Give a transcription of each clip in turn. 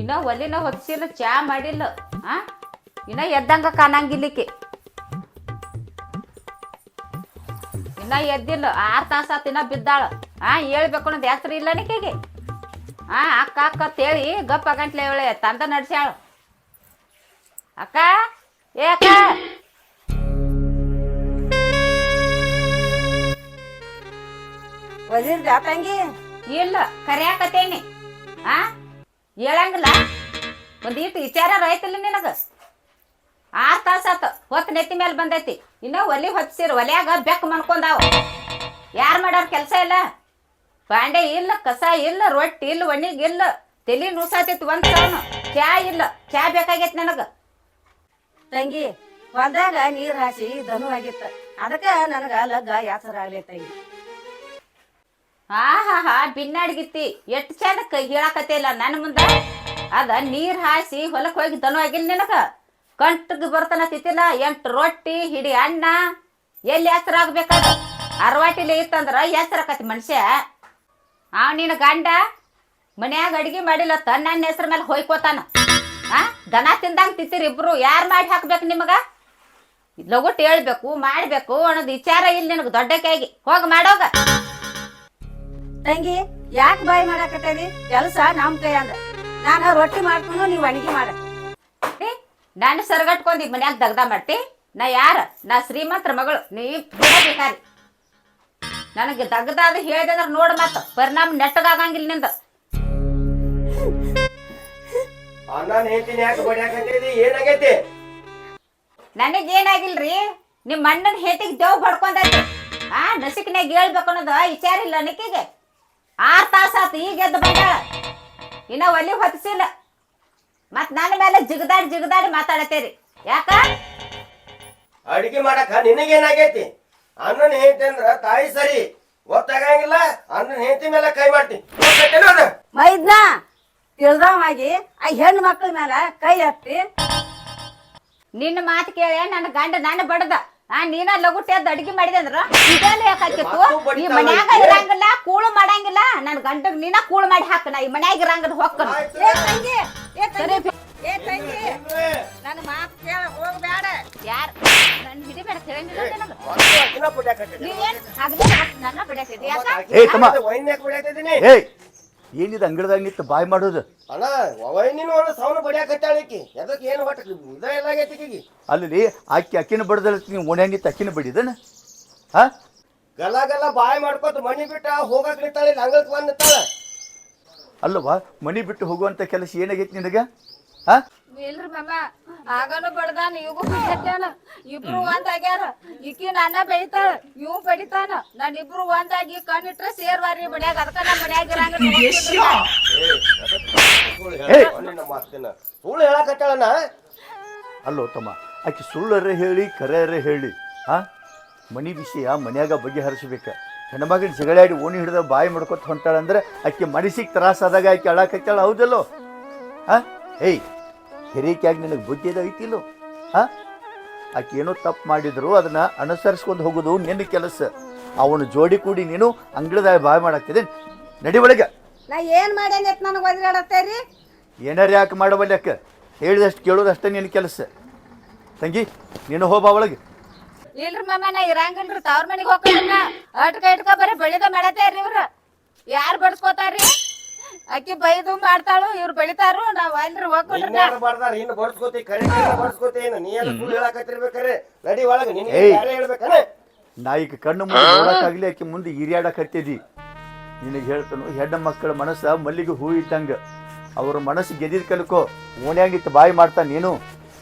ಇನ್ನ ಒಲಿನ ಹೊತ್ಸಿಲ್ಲ ಚಾ ಮಾಡಿಲ್ಲ ಆ? ಇನ್ನ ಎದ್ದಂಗ ಕಾಣಂಗಿಲ್ಲಿಕ್ಕೆ ಇನ್ನ ಎದ್ದಿಲ್ಲ ಆರು ತಾಸ ತಿನ್ನ ಇನ್ನ ಬಿದ್ದಾಳ. ಆ ಹೇಳ್ಬೇಕು ಅನ್ನೋದು ಹೆಸರು ಇಲ್ಲ ನಿಕೆಗೆ. ಆ ಅಕ್ಕ ಅಕ್ಕ ತೇಳಿ ಗಪ್ಪ ಗಂಟ್ಲೆ ಅವಳೆ ತಂದ ನಡ್ಸ್ಯಾಳ. ಅಕ್ಕ ಏ ಅಕ್ಕ. ವಜೀರ್ ಜಾತಂಗಿ ಇಲ್ಲ ಕರೆಯಾಕತ್ತೇನಿ. ಆ? ಹೇಳಂಗಿಲ್ಲ. ಒಂದೀಟ್ ವಿಚಾರ ರೈತಲ್ಲ ನಿನಗ. ಆರು ತಾಸ ಆತ, ಹೊತ್ತು ನೆತ್ತಿ ಮೇಲೆ ಬಂದೈತಿ. ಇನ್ನೂ ಒಲಿ ಹೊತ್ಸಿರ್, ಒಲ್ಯಾಗ ಬೆಕ್ಕ ಮನ್ಕೊಂಡಾವ ಯಾರು ಮಾಡ್ಯಾರ ಕೆಲಸ ಇಲ್ಲ? ಪಾಂಡೆ ಇಲ್ಲ, ಕಸ ಇಲ್ಲ, ರೊಟ್ಟಿ ಇಲ್ಲ, ಒಣ್ಣಿಗೆ ಇಲ್ಲ. ತಲೆ ನುಸಾತೈತಿ ಒಂದ್ ಸಾವನು ಚಾ ಇಲ್ಲ ಚಾ ಬೇಕಾಗೈತಿ ನನಗ? ತಂಗಿ, ಹೊಲ್ದಾಗ ನೀರು ಹಾಸಿ ಧನು ಆಗಿತ್ತ. ಅದಕ್ಕ ನನಗ ಲಗ್ಗ ಯಾಸರ ಆಗ್ಲಿ ತಂಗಿ. ಹಾ ಹಾ ಹಾ ಬಿನ್ನಾಡ್ಗಿತ್ತಿ. ಎಷ್ಟು ಚಂದ ಕೈ ಹೇಳಕತ್ತಿಲ್ಲ ನನ್ನ ಮುಂದೆ. ಅದ ನೀರ್ ಹಾಯಿಸಿ ಹೊಲಕ್ ಹೋಗಿ ದನು ಆಗಿಲ್ಲ ನಿನಗ. ಕಂಟಿಗೆ ಬರ್ತನ ತಿತ್ತಿಲ್ಲ ಎಂಟು ರೊಟ್ಟಿ, ಹಿಡಿ ಅಣ್ಣ ಎಲ್ಲಿ ಹೆಸರು ಆಗ್ಬೇಕದ? ಅರವಾಟಿಲಿ ಇತ್ತಂದ್ರ ಹೆಸರಾಕತಿ ಮನುಷ್ಯ. ಆ, ನಿನ್ನ ಗಂಡ ಮನ್ಯಾಗ ಅಡಿಗೆ ಮಾಡಿಲ್ಲತ್ತ, ನನ್ನ ಹೆಸರ ಮೇಲೆ ಹೋಯ್ಕೋತಾನ. ಆ, ದನ ತಿಂದಂಗ ತಿತ್ತಿರಿ ಇಬ್ರು. ಯಾರು ಮಾಡಿ ಹಾಕ್ಬೇಕು ನಿಮಗ? ಲಗುಟ್ ಹೇಳ್ಬೇಕು, ಮಾಡ್ಬೇಕು ಅನ್ನೋದು ವಿಚಾರ ಇಲ್ಲ ನಿನಗೆ ದೊಡ್ಡ ಕೈಗೆ. ಹೋಗಿ ಮಾಡೋಗ. ತಂಗಿ ಯಾಕೆ ಬಾಯಿ ಮಾಡಾಕತ್ತೇರಿ ಕೆಲಸ ನಮ್ ಕೈ ಅಂದ. ನಾನು ರೊಟ್ಟಿ ಮಾಡ್ಕೊಂಡು ನೀವು ಅಡಿಗೆ ಮಾಡ. ಏ, ನಾನು ಸರ್ಗಟ್ಕೊಂಡಿ ಮನ್ಯಾಗ ದಗ್ದ ಮಾಡ್ತಿ? ನಾ ಯಾರ? ನಾ ಶ್ರೀಮಂತ್ರ ಮಗಳು. ನೀ ನನಗೆ ನನಗೆ ದಗ್ದಾದ ಅಂದ್ರೆ ನೋಡ್ ಮತ್ತ. ಪರಿಣಾಮ ನೆಟ್ಟಗಾಗಂಗಿಲ್ಲ ನಿಂದ. ಅಣ್ಣನ ಹೇಳ್ತೀನಿ ಯಾಕೆ ಬಡಿಯಾಕತ್ತೀರಿ ಏನಾಗೈತಿ? ನನಗೇನಾಗಿಲ್ರಿ? ನಿಮ್ಮ ಅಣ್ಣನ ಹೇತಿಗೆ ದೇವ್ ಬಡ್ಕೊಂಡೈತಿ ಆ ನಸಿಕ್ನಾಗ ಹೇಳ್ಬೇಕು ಅನ್ನೋದು ವಿಚಾರ ಇಲ್ಲ ನಿಕ್ಕಿಗೆ ಆರ್ ತಾಸ ಆತು ಈಗ ಎದ್ದು ಬಂದಾಳ ಇನ್ನ ಒಲಿ ಹೊತ್ತಿಸಿಲ್ಲ ಮತ್ ನನ್ನ ಮೇಲೆ ಜಿಗದಾಡಿ ಜಿಗದಾಡಿ ಮಾತಾಡತೇರಿ ಯಾಕ? ಅಡಿಗೆ ಮಾಡಕ ನಿನಗೇನಾಗೈತಿ? ಅಣ್ಣನ ಹೇಳ್ತಿ ಅಂದ್ರ ತಾಯಿ ಸರಿ ಗೊತ್ತಾಗಂಗಿಲ್ಲ ಅಣ್ಣನ ಹೆಂಡತಿ ಮೇಲೆ ಕೈ ಅದು? ಮೈದ್ನ ತಿಳ್ದವಾಗಿ ಆ ಹೆಣ್ಣು ಮಕ್ಳ ಮೇಲೆ ಕೈ ಹತ್ತಿ. ನಿನ್ನ ಮಾತು ಕೇಳಿ ನನ್ನ ಗಂಡ ನನ್ನ ಬಡದ. ಆ ನೀನ ಲಗುಟ್ಟಿ ಎದ್ದು ಅಡಿಗೆ ಮಾಡಿದೆ ಅಂದ್ರ ಇದೆಲ್ಲ ಯಾಕಾಕಿತ್ತು ಈ ಮನ್ಯಾಗ ಇರಂಗಿಲ್ಲ ಕೂಳು ಮಾಡಂಗಿಲ್ಲ ನನ್ನ ಗಂಡಗ್ ನೀನ ಕೂಳು ಮಾಡಿ ಹಾಕನ ನಾ ಈ ಮನ್ಯಾಗ ಇರಂಗದ ಹೊಕ್ಕನ. ಏ ತಂಗಿ ಏ ತಂಗಿ ಏ ತಂಗಿ? ನನ್ನ ಮಾತು ಕೇಳ ಹೋಗ್ಬೇಡ ಯಾರ್? ನನ್ ಹಿಡಿಬೇಡ ತಿಳಿಯಂಗಿಲ್ಲ ನಿನಗ. ನೀವೇನ್ ಹಗಲೇ ನನ್ನ ಬಿಡಕ್ಕಿದೆ ಯಾಕ? ಏ ತಮ್ಮ? ಏಯ್. ಏನಿದು ಅಂಗಡದಾಗ ನಿಂತು ಬಾಯ್ ಮಾಡೋದು? ಅಣ್ಣ ವೈನಿನ ಒಂದು ಸಾವನ ಬಡಿಯಾಕತ್ತಾಳಿಕಿ ಎದಕ್ಕೆ ಏನು ಹೊಟ್ಟೆ ಇದ ಎಲ್ಲ ಆಗೈತಿ ಅಲ್ಲಿ ಆಕಿ ಅಕ್ಕಿನ ಬಡದಲ್ಲ ನೀವು ಓಣ್ಯಾಗ ನಿಂತು ಅಕ್ಕಿನ ಬಡಿದನ? ಹಾ? ಗಲ ಗಲ ಬಾಯ್ ಮಾಡ್ಕೊತ ಮನಿ ಬಿಟ್ಟ ಹೋಗಕ್ ನಿಂತಾಳೆ ಅಂಗಳಕ್ಕೆ ಬಂದ್ ನಿಂತಾಳ. ಅಲ್ಲವಾ ಮನಿ ಬಿಟ್ಟು ಹೋಗುವಂತ ಕೆಲಸ ಏನಾಗೈತಿ ನಿನಗ? ಹಾ? ಮಾಮ ಆಗನು ಬಡ್ದಾನ ಇವು ಬಿಡ್ತಾನ ಇಬ್ರು ಒಂದಾಗ್ಯಾರ ಈಕಿ ನನ್ನ ಬೈತಾಳ ಇವು ಬಡಿತಾನ. ನಾನ್ ಇಬ್ರು ಒಂದಾಗಿ ಕಣ್ಣಿಟ್ರ ಸೇರ್ವಾರಿ ಮನ್ಯಾಗ. ಅದಕ್ಕ ನಮ್ ಮನ್ಯಾಗ ಸುಳ್ಳು ಹೇಳಕತ್ತಾಳನ ಅಲ್ಲೋ ತಮ್ಮ ಆಕಿ ಸುಳ್ಳರೇ ಹೇಳಿ ಕರೆಯರೆ ಹೇಳಿ ಆ? ಮನಿ ವಿಷಯ ಮನ್ಯಾಗ ಬಗೆಹರಿಸ್ಬೇಕ ಹೆಣ್ಮಗನ ಜಗಳಾಡಿ ಓಣಿ ಹಿಡಿದ ಬಾಯಿ ಮಾಡ್ಕೊತ ಹೊಂಟಾಳಂದ್ರೆ ಆಕೆ ಮನಸ್ಸಿಗೆ ತ್ರಾಸಾದಾಗ ಆಕಿ ಅಳಕತ್ತಾಳ ಹೌದಲ್ಲೋ? ಹಾ ಏಯ್ ಹಿರಿಕೆಯಾಗಿ ನಿನಗೆ ಬುದ್ಧಿ ಅದ ಐತಿಲ್ಲೋ? ಹಾ? ಆಕೆ ಏನೋ ತಪ್ಪು ಮಾಡಿದ್ರು ಅದನ್ನ ಅನುಸರಿಸ್ಕೊಂಡು ಹೋಗೋದು ನಿನ್ನ ಕೆಲಸ. ಅವನು ಜೋಡಿ ಕೂಡಿ ನೀನು ಅಂಗಳದಾಗ ಬಾಯಿ ಮಾಡಾಕ್ತಿದ್ದೀನಿ ನಡಿ ಒಳಗೆ. ನಾ ಏನ್ ಮಾಡೇನಿ ನನಗೆ ಒದ್ರಾಡತ್ತೇರಿ? ಏನಾರು ಯಾಕೆ ಮಾಡಬಲ್ಯಕ್ಕ ಹೇಳಿದಷ್ಟು ಕೇಳೋದಷ್ಟೇ ನಿನ್ನ ಕೆಲಸ. ತಂಗಿ ನೀನು ಹೋಬಾ ಒಳಗೆ. ಇಲ್ರಿ ಮಾಮ ನಾ ಇರಂಗಿಲ್ರಿ ತವ್ರ ಮನೆಗೆ ಹೋಗ್ಕೊಂಡ್ರ ಅಟ್ಕ ಇಟ್ಕ ಬರೀ ಬೆಳಿದ ಮಾಡತ್ತೇರಿ ಇವ್ರ. ಯಾರ್ ಬಡ್ಸ್ಕೊತಾರ್ರಿ? ಅಕ್ಕಿ ಬೈದು ಮಾಡ್ತಾಳು ಇವ್ರು ಬೆಳಿತಾರು ನಾವ್ ಅಲ್ರಿ ಹೋಗ್ಕೊಂಡ್ರ ಇನ್ಯಾರು ಬರ್ದಾರ ಇನ್ನು ಬಡ್ಸ್ಕೊತಿ ಕರೆ ಬಡ್ಸ್ಕೊತಿ ಏನು ನೀ ಏನು ಸುಳ್ಳು ಹೇಳಕತ್ತಿರ್ಬೇಕಾರೆ. ನಡಿ ಒಳಗೆ ನಿನಗೆ ಏಯ್. ಯಾರೇ ಹೇಳ್ಬೇಕಾನೆ ನಾ ಈಗ ಕಣ್ಣು ಮುಂದೆ ನೋಡಕ್ಕಾಗ್ಲಿ ಆಕೆ ಮುಂದೆ ಹೀರ್ಯಾಡಕತ್ತಿದಿ ನಿನಗೆ ಹೇಳ್ತಾನು ಹೆಣ್ಣು ಮಕ್ಕಳ ಮನಸ್ಸ ಮಲ್ಲಿಗೆ ಹೂ ಇದ್ದಂಗ. ಅವ್ರ ಮನಸ್ಸು ಗೆದ್ದಿದ್ ಕಲ್ಕೋ ಓಣ್ಯಾಂಗಿತ್ತು ಬಾಯಿ ಮಾಡ್ತಾ ನೀನು.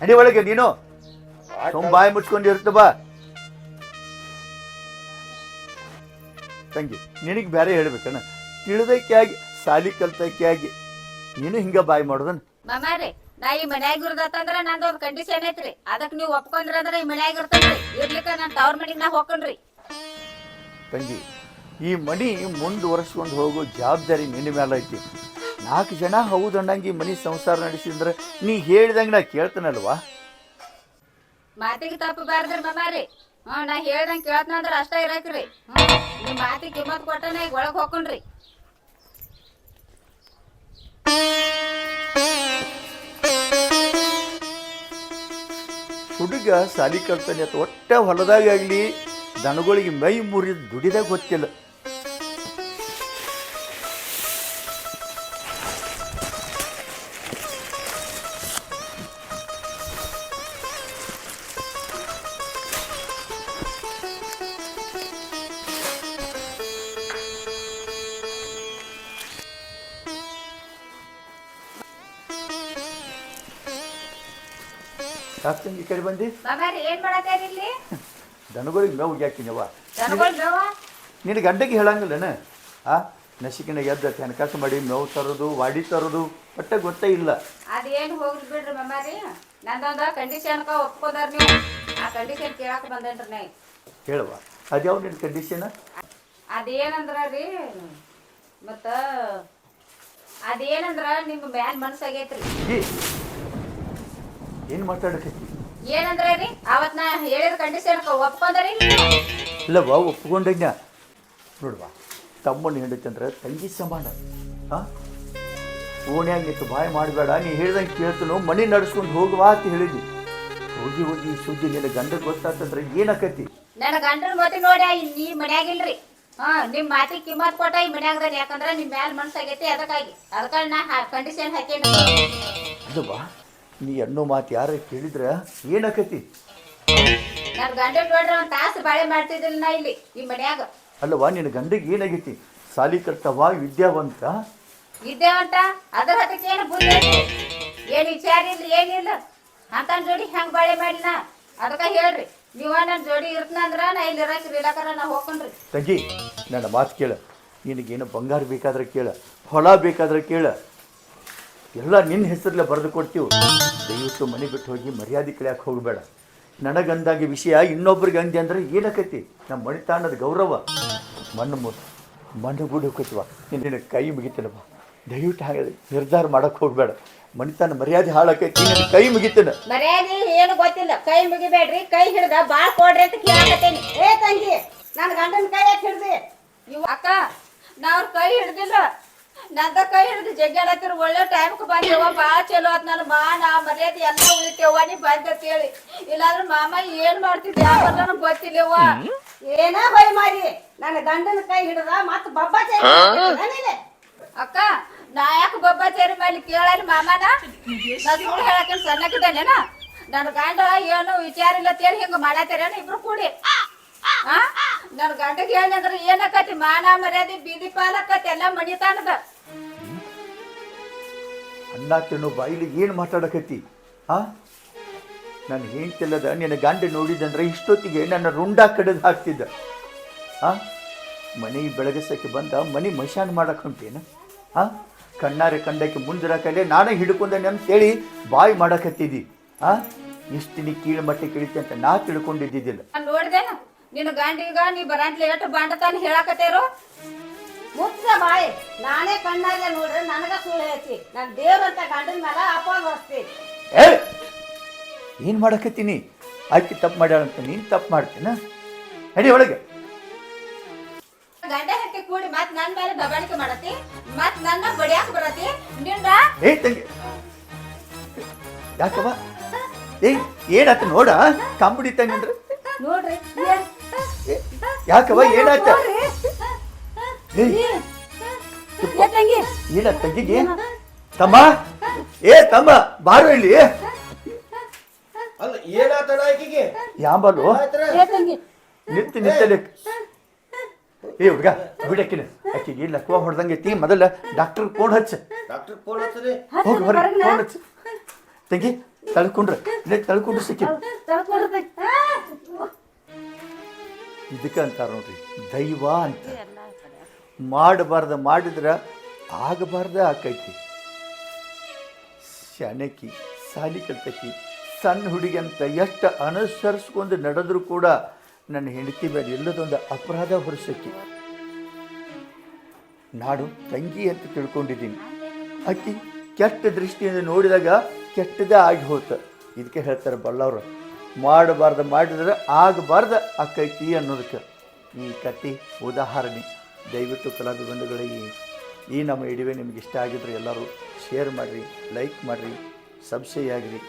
ಅಡಿ ಒಳಗೆ ನೀನು. ತುಂಬ ಬಾಯಿ ಮುಚ್ಕೊಂಡು ಇರ್ತ ಬಾ. ತಂಗಿ ನಿನಗೆ ಬೇರೆ ಹೇಳ್ಬೇಕಣ್ಣ. ತಿಳಿದಕ್ಕೆ ಆಗಿ ಸಾಲಿ ಕಲ್ತಕ್ಕೆ ಆಗಿ ನೀನು ಹಿಂಗ ಬಾಯಿ ಮಾಡುದನ್? ಮಾಮಾರಿ ನಾ ಈ ಮನ್ಯಾಗ ಇರೋದಂದ್ರ ನಂದು ಒಂದ್ ಕಂಡೀಷನ್ ಐತ್ರಿ ಅದಕ್ಕೆ ನೀವು ಒಪ್ಕೊಂಡ್ರ ಅಂದ್ರೆ ಈ ಮನ್ಯಾಗ ಇರ್ತೇನ್ರಿ ಇರ್ಲಿಕ್ಕ ನಾನ್ ತವ್ರ ಮನಿಗ್ ನಾ ಹೋಗ್ಕೊಂಡ್ರಿ. ತಂಗಿ ಈ ಮನಿ ಮುಂದುವರೆಸ್ಕೊಂಡು ಹೋಗೋ ಜವಾಬ್ದಾರಿ ನಿನ್ನ ಮೇಲೆ ಐತಿ. ನಾಲ್ಕು ಜನ ಹೌದು ಅನ್ನಂಗೆ ಈ ಮನಿ ಸಂಸಾರ ನಡೆಸಿದ್ರೆ ನೀ ಹೇಳ್ದಂಗೆ ನಾ ಕೇಳ್ತಾನಲ್ವಾ? ಮಾತಿಗೆ ತಪ್ಪು ಬಾರ್ದ್ರಿ ಮಾಮಾರಿ ಹ್ಮ್ ನಾ ಹೇಳ್ದಂಗೆ ಕೇಳ್ತನಂದ್ರ ಅಷ್ಟೇ ಇರಕ್ರಿ ಹ್ಮ್ ನಿಮ್ಮ ಮಾತಿಗೆ ಕಿಮ್ಮತ್ ಕೊಟ್ಟನ ಈಗ ಒಳಗೆ ಹೋಗ್ಕೊಂಡ್ರಿ. ಹುಡುಗ ಸಾಲಿ ಕಲ್ತಾನೆ ಅಥವಾ ಒಟ್ಟ ಹೊಲದಾಗಲಿ ದನಗಳಿಗೆ ಮೈ ಮುರಿದು ದುಡಿದಾಗ ಗೊತ್ತಿಲ್ಲ. ಯಾಕೆ ಈ ಕಡೆ ಬಂದಿ? ಬಾಬಾರಿ ಏನ್ ಮಾಡತ್ತೀರಿ ಇಲ್ಲಿ? ದನಗಳಿಗೆ ಮೇವು ಹಾಕಿನವ ದನಗೊಳ್ ಮೇವ? ನಿನ್ನ ಗಂಡಗೆ ಹೇಳಂಗಿಲ್ಲನ? ಆ? ನಸಿಕಿನ ಎದ್ದ ಹಣಕಾಸ ಮಾಡಿ ಮೇವು ತರೋದು ವಾಡಿ ತರೋದು ಒಟ್ಟೆ ಗೊತ್ತೇ ಇಲ್ಲ. ಅದೇನ್ ಹೋಗ್ಲಿ ಬಿಡ್ರಿ ಮಮ್ಮಾರಿ ನಂದೊಂದ ಕಂಡೀಷನ್ ಒಪ್ಕೊಂಡಾರ ನೀವು. ಆ ಕಂಡೀಷನ್ ಕೇಳಕ್ ಬಂದೇನ್ರಿ ನಾ ಹೇಳುವ. ಅದ್ಯಾವ ನಿನ್ನ ಕಂಡೀಷನ್ ಅದೇನಂದ್ರ ರೀ ಮತ್ತ ಅದೇನಂದ್ರ ನಿಮ್ ಮ್ಯಾನ್ ಮನ್ಸಾಗೈತ್ರಿ ಏನು ಮಾತಾಡಕತ್ತಿ ಏನಂದ್ರೆ ರೀ? ಅವತ್ ನಾ ಹೇಳಿದ ಕಂಡೀಷನ್ ಒಪ್ಕೊಂಡ್ರಿ? ಇಲ್ಲವ್ವ ಒಪ್ಕೊಂಡಜ್ಞ ನೋಡುವ ತಮ್ಮನ ಹೆಂಡತಿ ಅಂದ್ರೆ ತಂಗಿ ಸಮಾನ. ಆ? ಓಣ್ಯಾಗ ನಿಂತು ಬಾಯ್ ಮಾಡಬೇಡ ನೀ ಹೇಳ್ದಂಗೆ ಕೇಳ್ತನು ಮನೆ ನಡ್ಸ್ಕೊಂಡು ಹೋಗುವ ಅಂತ ಹೇಳಿದ್ವಿ ಹೋಗಿ ಹೋಗಿ ಈ ಸುದ್ದಿ ನಿನ್ನ ಗಂಡ ಗೊತ್ತಾತಂದ್ರೆ ಏನಾಕತಿ? ನನ್ನ ಗಂಡನ ಮತಿ ನೋಡಿ ನೀ ಮನ್ಯಾಗಿಲ್ರಿ. ಹಾ ನಿಮ್ ಮಾತಿಗೆ ಕಿಮ್ಮತ್ ಕೊಟ್ಟ ಈ ಮನ್ಯಾಗದ ಯಾಕಂದ್ರೆ ನಿಮ್ ಮ್ಯಾಲ್ ಮನ್ಸಾಗೈತಿ ಅದಕ್ಕಾಗಿ. ಅದಕ್ಕಾಗಿ ನಾ ಕಂಡೀಷನ್ ಹಾಕೇನಿ. ಅಲ್ಲವ್ವ ನೀ ಅನ್ನೋ ಮಾತು ಯಾರ ಕೇಳಿದ್ರ ಏನಾಕತಿ? ನನ್ನ ಗಂಡನ ನೋಡ್ರಿ ಒಂದ್ ತಾಸು ಬಾಳೆ ಮಾಡ್ತಿದ್ದಿಲ್ಲ ನಾ ಇಲ್ಲಿ ಈ ಮನ್ಯಾಗ. ಅಲ್ಲವ್ವ ನಿನ್ನ ಗಂಡಿಗೆ ಏನಾಗೈತಿ? ಸಾಲಿ ಕರ್ತವ ವಿದ್ಯಾವಂತ? ಇದ್ದೇವಂತ ಅದ್ರ ಹತ್ತಕ್ಕೆ ಏನು ಬುದ್ಧಿ ಐತಿ? ಏನ್ ವಿಚಾರ ಇಲ್ಲ. ಏನಿಲ್ಲ ಅಂತ ಜೋಡಿ ಹೆಂಗ್ ಬಾಳೆ ಮಾಡಿನ? ಅದಕ್ಕ ಹೇಳ್ರಿ ನೀವ ನನ್ನ ಜೋಡಿ ಇರ್ತನಂದ್ರ ನಾ ಇಲ್ಲಿ ಇರಕ್ ಇಲ್ಲಕರ ನಾ ಹೋಗ್ಕೊಂಡ್ರಿ. ತಂಗಿ ನನ್ನ ಮಾತು ಕೇಳ. ನಿನಗೇನು ಬಂಗಾರ ಬೇಕಾದ್ರೆ ಕೇಳ ಹೊಲ ಬೇಕಾದ್ರೆ ಕೇಳ. ಎಲ್ಲ ನಿನ್ನ ಹೆಸರಲ್ಲೇ ಬರೆದು ಕೊಡ್ತೀವಿ. ದಯವಿಟ್ಟು ಮನೆ ಬಿಟ್ಟು ಹೋಗಿ ಮರ್ಯಾದೆ ಕಳ್ಯಾಕೆ ಹೋಗಬೇಡ. ನನಗಂದಾಗಿ ವಿಷಯ ಇನ್ನೊಬ್ರಿಗೆ ಅಂದೆ ಅಂದರೆ ಏನಕ್ಕೈತಿ ನಮ್ಮ ಮಣಿತಾಣದ ಗೌರವ. ಮಣ್ಣು ಮು ಮಣ್ಣು ಗುಡಿ ಹೋಗ್ತೀವ ನಿನ್ನ ಕೈ ಮುಗಿತೇನಪ್ಪ ದಯವಿಟ್ಟು ಹಾಗೆ ನಿರ್ಧಾರ ಮಾಡಕ್ಕೆ ಹೋಗಬೇಡ. ಮಣಿತಾನ ಮರ್ಯಾದೆ ಹಾಳಾಕೈತಿ, ನಿನ್ನ ಕೈ ಮುಗಿತೇನೆ ಮರ್ಯಾದೆ ಏನು ಗೊತ್ತಿಲ್ಲ. ಕೈ ಮುಗಿಬೇಡ್ರಿ, ಕೈ ಹಿಡಿದ ಬಾಳ್ ಕೊಡ್ರಿ ಅಂತ ಕೇಳಕತ್ತೇನಿ. ಏ ತಂಗಿ ನನ್ನ ಗಂಡನ ಕೈ ಯಾಕೆ ಹಿಡ್ದಿ? ಇವ ಅಕ್ಕ, ನಾವ್ರ ಕೈ ಹಿಡ್ದಿಲ್ಲ. ನಂದ ಕೈ ಹಿಡಿದು ಜಗ್ಗಾಡತ್ತಿರ ಒಳ್ಳೆ ಟೈಮ್ಗೆ ಬಂದೇವ ಬಾಳ ಚಲೋ ಆತ್ ನನ್ನ ಮಾನ, ಮರ್ಯಾದೆ ಎಲ್ಲ ಉಳಿತೇವ ನೀ ಬಂದತ್ತೇಳಿ ಇಲ್ಲಾಂದ್ರೆ ಮಾಮ ಏನ್ ಮಾಡ್ತಿದ್ದೆ ಯಾವ ಗೊತ್ತಿಲ್ಲವ ಏನ ಬೈ ಮಾಡಿ, ನನ್ನ ಗಂಡನ ಕೈ ಹಿಡಿದ ಮತ್ತ ಬಬ್ಬ ಅಕ್ಕ, ನಾ ಯಾಕೆ ಬಬ್ಬಾಚಾರಿ ಮೇಲೆ ಕೇಳಾರಿ ಮಾಮನ? ನಾ ಸುಳ್ಳು ಹೇಳಕ್ಕೆ ಸಣ್ಣಕ್ಕಿದ್ದಾನೇನ? ನನ್ನ ಗಂಡ ಏನು ವಿಚಾರ ಇಲ್ಲ ಅಂತೇಳಿ ಹಿಂಗ ಮಾಡತ್ತೇರೇನ ಇಬ್ರು ಕೂಡಿ. ಆ? ನನ್ನ ಗಂಡಗೆ ಏನಂದ್ರೆ ಏನಕ್ಕತಿ? ಮಾನ ಮರ್ಯಾದೆ ಬೀದಿ ಪಾಲಕತಿ ಎಲ್ಲ ಮಣಿತಾನದ. ಅನ್ನ ತಿನ್ನೋ ಬಾಯಿಲಿ ಏನು ಮಾತಾಡಕತ್ತಿ? ಆ? ನಾನು ಹೇಳ್ತಿಲ್ಲದ ನಿನ್ನ ಗಂಡ ನೋಡಿದಂದ್ರೆ ಇಷ್ಟೊತ್ತಿಗೆ ನನ್ನ ರುಂಡ ಕಡಿದು ಹಾಕ್ತಿದ್ದ. ಆ? ಮನೆ ಬೆಳಗಸಕ್ಕೆ ಬಂದ ಮನೆ ಮಶಾನ್ ಮಾಡಕ್ಕೆ ಹೊಂಟೇನ? ಆ? ಕಣ್ಣಾರೆ ಕಂಡಕ್ಕೆ ಮುಂದಿರಕಲೆ ನಾನೇ ಹಿಡ್ಕೊಂಡೆ ಅಂತೇಳಿ ಬಾಯಿ ಮಾಡಕತ್ತಿದ್ದಿ. ಆ? ಇಷ್ಟು ನೀ ಕೀಳು ಮಟ್ಟೆ ಕಿಳಿತಿ ಅಂತ ನಾ ತಿಳ್ಕೊಂಡಿದ್ದಿದ್ದಿಲ್ಲ. ನಾನ್ ನಿನ್ನ ಗಂಡಿಗ ನೀ ಬರಂಟ್ಲಿ ಎಷ್ಟು ಬಂಡತಾನ ಹೇಳಾಕತ್ತೇರು? ಮುಚ್ಚ ಬಾಯಿ. ನಾನೇ ಕಣ್ಣಾಗೆ ನೋಡ್ರಿ ನನಗ ಸುಳ್ಳು ಹೇಳ್ತಿ. ನನ್ನ ದೇವ್ರಂತ ಗಂಡನ ಮೇಲೆ ಅಪಾಗ ಹೊರಿಸ್ತೀನಿ ಏ ಏನು ಮಾಡಕತ್ತೀನಿ? ಆಕೆ ತಪ್ಪು ಮಾಡ್ಯಾಳಂತ ನೀನು ತಪ್ಪು ಮಾಡ್ತೀನ? ನಡಿ ಒಳಗೆ. ಗಂಡ ಹೆಂಡತಿ ಕೂಡಿ ಮತ್ ನನ್ನ ಮೇಲೆ ದಬಾಣಿಕೆ ಮಾಡತಿ ಮತ್ ನನ್ನ ಬಡಿಯಾಕ ಬರತಿ ನಿಂದ ಏ ತಂಗಿ. ಯಾಕವ್ವ? ಏ ಏನಾತ ನೋಡ? ಕಂಬಡಿ ತಂಗಂದ್ರೆ ನೋಡ್ರಿ ಏನಾತ ಏನಾಯ್ತ? ಏನ ತಂಗಿಗೆ? ತಮ್ಮ? ಏ ತಮ್ಮ ಬಾರು ಇಲ್ಲಿ. ಅಲ್ಲ ಏನಾತನ ಆಕಿಗೆ ಯಾಂಬಲು ನಿಂತು ನಿಂತಲೆ ಏ ಹುಡುಗ ಬಿಡಕ್ಕಿನ ಆಕಿಗೆ ಲಕ್ವ ಹೊಡೆದಂಗೈತಿ ಮೊದಲ ಡಾಕ್ಟರ್ ಫೋನ್ ಹಚ್ಚ. ಡಾಕ್ಟರ್ ಫೋನ್ ಹಚ್ಚರಿ ಹೋಗಿ ಹೊರಗೆ ಫೋನ್ ಹಚ್ಚ. ತಂಗಿ ತಳ್ಕೊಂಡ್ರೆ. ಇಲ್ಲೇ ತಳ್ಕೊಂಡ್ರೆ ಸಿಕ್ಕಿ. ಇದಕ್ಕೆ ಅಂತಾರೆ ನೋಡ್ರಿ ದೈವ ಅಂತ. ಮಾಡಬಾರ್ದ ಮಾಡಿದ್ರೆ ಆಗಬಾರ್ದ ಆಕೈತಿ. ಶನಕಿ ಸಾಲಿ ಕಲ್ತಕಿ ಸಣ್ಣ ಹುಡುಗಿ ಅಂತ ಎಷ್ಟು ಅನುಸರಿಸ್ಕೊಂಡು ನಡೆದ್ರೂ ಕೂಡ ನನ್ನ ಹೆಂಡತಿ ಮೇಲೆ ಎಲ್ಲದೊಂದು ಅಪರಾಧ ಹೊರಿಸಕ್ಕಿ ನಾಡು ತಂಗಿ ಅಂತ ತಿಳ್ಕೊಂಡಿದ್ದೀನಿ. ಅಕ್ಕಿ ಕೆಟ್ಟ ದೃಷ್ಟಿಯಿಂದ ನೋಡಿದಾಗ ಕೆಟ್ಟದೇ ಆಗಿ ಹೋತ. ಇದಕ್ಕೆ ಹೇಳ್ತಾರೆ ಬಳ್ಳವ್ರು. ಮಾಡಬಾರ್ದು, ಮಾಡಿದ್ರೆ ಆಗಬಾರ್ದು ಅಕ್ಕೈತಿ ಅನ್ನೋದಕ್ಕೆ. ಈ ಕತೆ ಉದಾಹರಣೆ. ದಯವಿಟ್ಟು ಕಲಾವಿದ ಬಂಧುಗಳಿಗೆ ಈ ನಮ್ಮ ಇಡುವೆ ನಿಮ್ಗೆ ಇಷ್ಟ ಆಗಿದ್ರೆ ಎಲ್ಲರೂ ಶೇರ್ ಮಾಡಿರಿ ಲೈಕ್ ಮಾಡಿರಿ ಸಬ್ಸ್ಕ್ರೈಬ್ ಆಗಿರಿ.